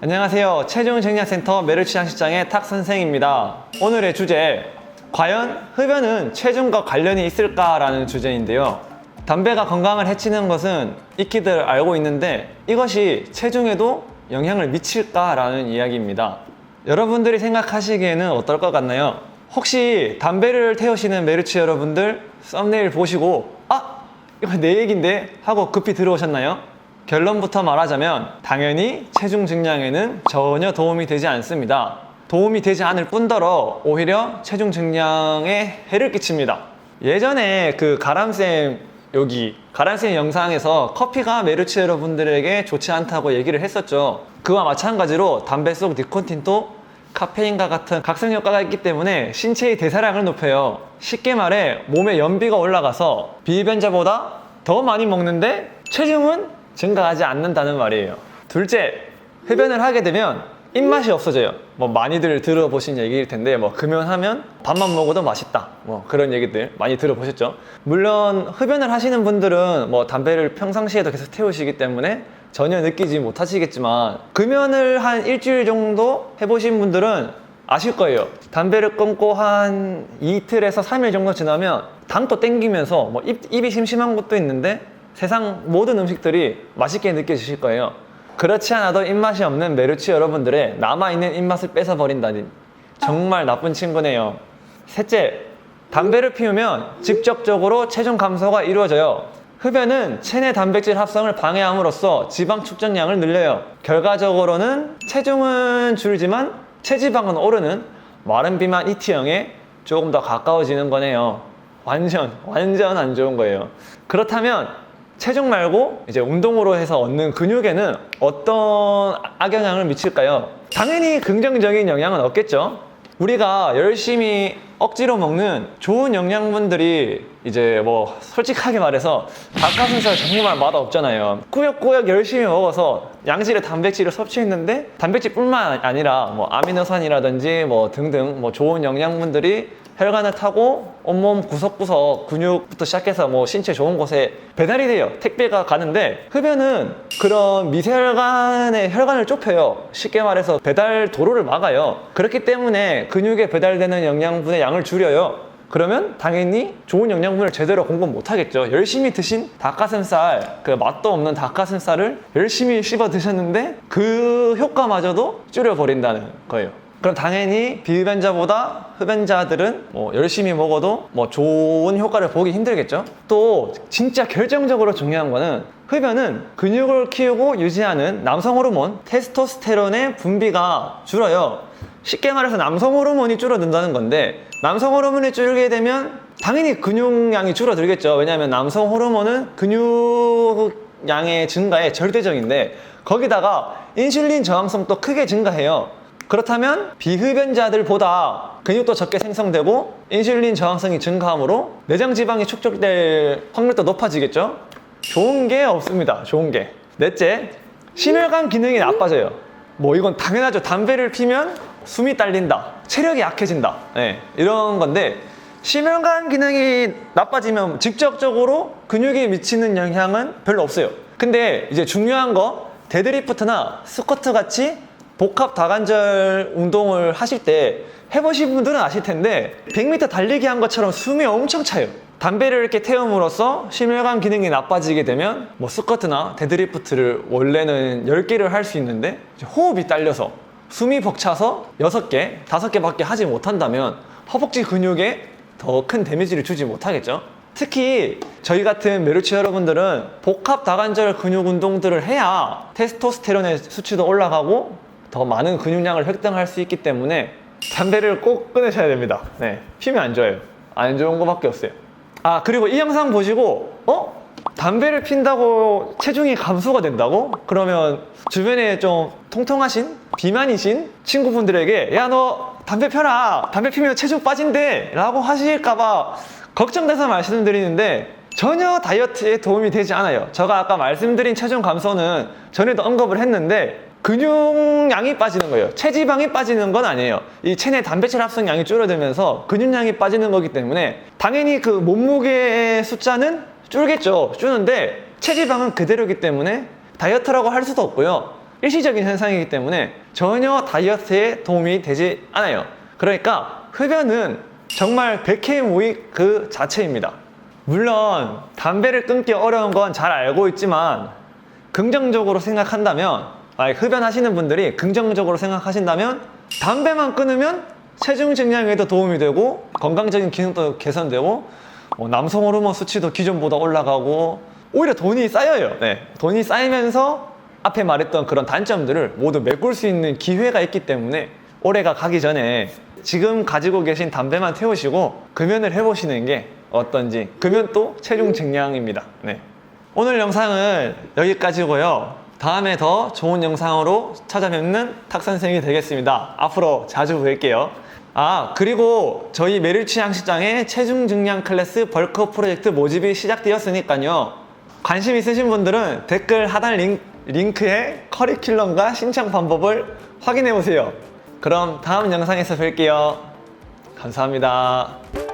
안녕하세요. 체중 증량센터 메르치장시장의 탁 선생입니다. 오늘의 주제, 과연 흡연은 체중과 관련이 있을까라는 주제인데요. 담배가 건강을 해치는 것은 익히들 알고 있는데 이것이 체중에도 영향을 미칠까라는 이야기입니다. 여러분들이 생각하시기에는 어떨 것 같나요? 혹시 담배를 태우시는 메르치 여러분들 썸네일 보시고 아 이거 내 얘긴데 하고 급히 들어오셨나요? 결론부터 말하자면 당연히 체중 증량에는 전혀 도움이 되지 않습니다. 도움이 되지 않을 뿐더러 오히려 체중 증량에 해를 끼칩니다. 예전에 그 가람쌤 여기 가람쌤 영상에서 커피가 메르치 여러분들에게 좋지 않다고 얘기를 했었죠. 그와 마찬가지로 담배 속 니코틴도 카페인과 같은 각성 효과가 있기 때문에 신체의 대사량을 높여요. 쉽게 말해 몸의 연비가 올라가서 비흡연자보다 더 많이 먹는데 체중은 증가하지 않는다는 말이에요. 둘째, 흡연을 하게 되면 입맛이 없어져요. 뭐 많이들 들어보신 얘기일 텐데 뭐 금연하면 밥만 먹어도 맛있다. 뭐 그런 얘기들 많이 들어보셨죠? 물론 흡연을 하시는 분들은 뭐 담배를 평상시에도 계속 태우시기 때문에 전혀 느끼지 못하시겠지만 금연을 한 일주일 정도 해보신 분들은 아실 거예요. 담배를 끊고 한 이틀에서 3일 정도 지나면 당도 땡기면서 뭐 입, 입이 심심한 것도 있는데 세상 모든 음식들이 맛있게 느껴지실 거예요. 그렇지 않아도 입맛이 없는 메르치 여러분들의 남아있는 입맛을 뺏어버린다니 정말 나쁜 친구네요. 셋째, 담배를 피우면 직접적으로 체중 감소가 이루어져요. 흡연은 체내 단백질 합성을 방해함으로써 지방 축적량을 늘려요. 결과적으로는 체중은 줄지만 체지방은 오르는 마른 비만 ET형에 조금 더 가까워지는 거네요. 완전, 완전 안 좋은 거예요. 그렇다면 체중 말고 이제 운동으로 해서 얻는 근육에는 어떤 악영향을 미칠까요? 당연히 긍정적인 영향은 없겠죠. 우리가 열심히 억지로 먹는 좋은 영양분들이 이제 뭐 솔직하게 말해서 닭가슴살 정말 맛없잖아요. 꾸역꾸역 열심히 먹어서 양질의 단백질을 섭취했는데 단백질뿐만 아니라 뭐 아미노산이라든지 뭐 등등 뭐 좋은 영양분들이 혈관을 타고 온몸 구석구석 근육부터 시작해서 뭐 신체 좋은 곳에 배달이 돼요. 택배가 가는데 흡연은 그런 미세혈관의 혈관을 좁혀요. 쉽게 말해서 배달 도로를 막아요. 그렇기 때문에 근육에 배달되는 영양분의 양을 줄여요. 그러면 당연히 좋은 영양분을 제대로 공급 못 하겠죠. 열심히 드신 닭가슴살, 그 맛도 없는 닭가슴살을 열심히 씹어 드셨는데 그 효과마저도 줄여버린다는 거예요. 그럼 당연히 비흡연자보다 흡연자들은 뭐 열심히 먹어도 뭐 좋은 효과를 보기 힘들겠죠. 또 진짜 결정적으로 중요한 거는 흡연은 근육을 키우고 유지하는 남성 호르몬 테스토스테론의 분비가 줄어요. 쉽게 말해서 남성 호르몬이 줄어든다는 건데 남성 호르몬이 줄게 되면 당연히 근육량이 줄어들겠죠. 왜냐하면 남성 호르몬은 근육량의 증가에 절대적인데 거기다가 인슐린 저항성도 크게 증가해요. 그렇다면 비흡연자들보다 근육도 적게 생성되고 인슐린 저항성이 증가하므로 내장 지방이 축적될 확률도 높아지겠죠? 좋은 게 없습니다. 좋은 게. 넷째, 심혈관 기능이 나빠져요. 뭐 이건 당연하죠. 담배를 피면 숨이 딸린다. 체력이 약해진다. 네, 이런 건데 심혈관 기능이 나빠지면 직접적으로 근육에 미치는 영향은 별로 없어요. 근데 이제 중요한 거 데드리프트나 스쿼트 같이 복합 다관절 운동을 하실 때 해보신 분들은 아실 텐데 100m 달리기 한 것처럼 숨이 엄청 차요. 담배를 이렇게 태움으로써 심혈관 기능이 나빠지게 되면 뭐 스쿼트나 데드리프트를 원래는 10개를 할 수 있는데 호흡이 딸려서 숨이 벅차서 6개, 5개밖에 하지 못한다면 허벅지 근육에 더 큰 데미지를 주지 못하겠죠. 특히 저희 같은 메르치 여러분들은 복합 다관절 근육 운동들을 해야 테스토스테론의 수치도 올라가고 더 많은 근육량을 획득할 수 있기 때문에 담배를 꼭 끊으셔야 됩니다. 네, 피면 안 좋아요. 안 좋은 거밖에 없어요. 아 그리고 이 영상 보시고 어? 담배를 핀다고 체중이 감소가 된다고? 그러면 주변에 좀 통통하신 비만이신 친구분들에게 야 너 담배 펴라 담배 피면 체중 빠진대 라고 하실까봐 걱정돼서 말씀드리는데 전혀 다이어트에 도움이 되지 않아요 제가 아까 말씀드린 체중 감소는 전에도 언급을 했는데 근육량이 빠지는 거예요. 체지방이 빠지는 건 아니에요. 이 체내 단백질 합성량이 줄어들면서 근육량이 빠지는 거기 때문에 당연히 그 몸무게의 숫자는 줄겠죠. 줄는데 체지방은 그대로기 때문에 다이어트라고 할 수도 없고요. 일시적인 현상이기 때문에 전혀 다이어트에 도움이 되지 않아요. 그러니까 흡연은 정말 백해 무익 그 자체입니다. 물론 담배를 끊기 어려운 건 잘 알고 있지만 긍정적으로 생각한다면 흡연하시는 분들이 긍정적으로 생각하신다면 담배만 끊으면 체중 증량에도 도움이 되고 건강적인 기능도 개선되고 어, 남성 호르몬 수치도 기존보다 올라가고 오히려 돈이 쌓여요. 네. 돈이 쌓이면서 앞에 말했던 그런 단점들을 모두 메꿀 수 있는 기회가 있기 때문에 올해가 가기 전에 지금 가지고 계신 담배만 태우시고 금연을 해보시는 게 어떤지 금연 또 체중 증량입니다. 네. 오늘 영상은 여기까지고요. 다음에 더 좋은 영상으로 찾아뵙는 탁선생이 되겠습니다. 앞으로 자주 뵐게요. 아, 그리고 저희 메릴취 양식장의 체중 증량 클래스 벌크 프로젝트 모집이 시작되었으니까요. 관심 있으신 분들은 댓글 하단 링, 링크에 커리큘럼과 신청 방법을 확인해 보세요. 그럼 다음 영상에서 뵐게요. 감사합니다.